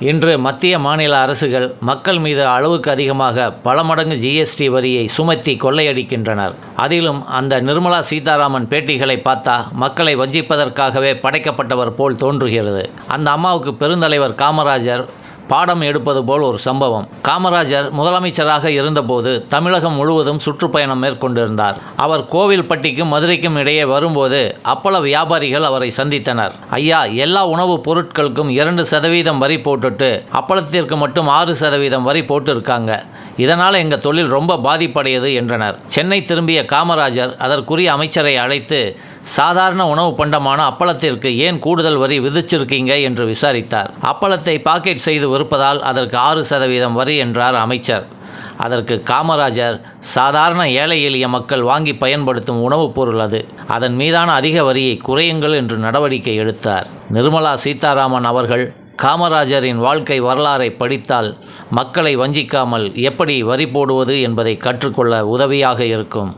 இன்று மத்திய மாநில அரசுகள் மக்கள் மீது அளவுக்கு அதிகமாக பல மடங்கு ஜிஎஸ்டி வரியை சுமத்தி கொள்ளையடிக்கின்றனர். அதிலும் அந்த நிர்மலா சீதாராமன் பேட்டிகளை பார்த்தா மக்களை வஞ்சிப்பதற்காகவே படைக்கப்பட்டவர் போல் தோன்றுகிறது. அந்த அம்மாவுக்கு பெருந்தலைவர் காமராஜர் பாடம் எடுப்பது போல் ஒரு சம்பவம். காமராஜர் முதலமைச்சராக இருந்தபோது தமிழகம் முழுவதும் சுற்றுப்பயணம் மேற்கொண்டிருந்தார். அவர் கோவில்பட்டிக்கும் மதுரைக்கும் இடையே வரும்போது அப்பள வியாபாரிகள் அவரை சந்தித்தனர். ஐயா எல்லா உணவுப் பொருட்களுக்கும் இரண்டு சதவீதம் வரி போட்டுட்டு அப்பளத்திற்கு மட்டும் ஆறு சதவீதம் வரி போட்டிருக்காங்க. இதனால் எங்கள் தொழில் ரொம்ப பாதிப்படையது என்றனர். சென்னை திரும்பிய காமராஜர் அதற்குரிய அமைச்சரை அழைத்து சாதாரண உணவு பண்டமான அப்பளத்திற்கு ஏன் கூடுதல் வரி விதிச்சிருக்கீங்க? என்று விசாரித்தார். அப்பளத்தை பாக்கெட் செய்து விற்பதால் அதற்கு ஆறு சதவீதம் வரி என்றார் அமைச்சர். அதற்கு காமராஜர் சாதாரண ஏழை எளிய மக்கள் வாங்கி பயன்படுத்தும் உணவுப் பொருள் அது. அதன் மீதான அதிக வரியை குறையுங்கள் என்று நடவடிக்கை எடுத்தார். நிர்மலா சீதாராமன் அவர்கள் காமராஜரின் வாழ்க்கை வரலாறை படித்தால் மக்களை வஞ்சிக்காமல் எப்படி வரி போடுவது என்பதை கற்றுக்கொள்ள உதவியாக இருக்கும்.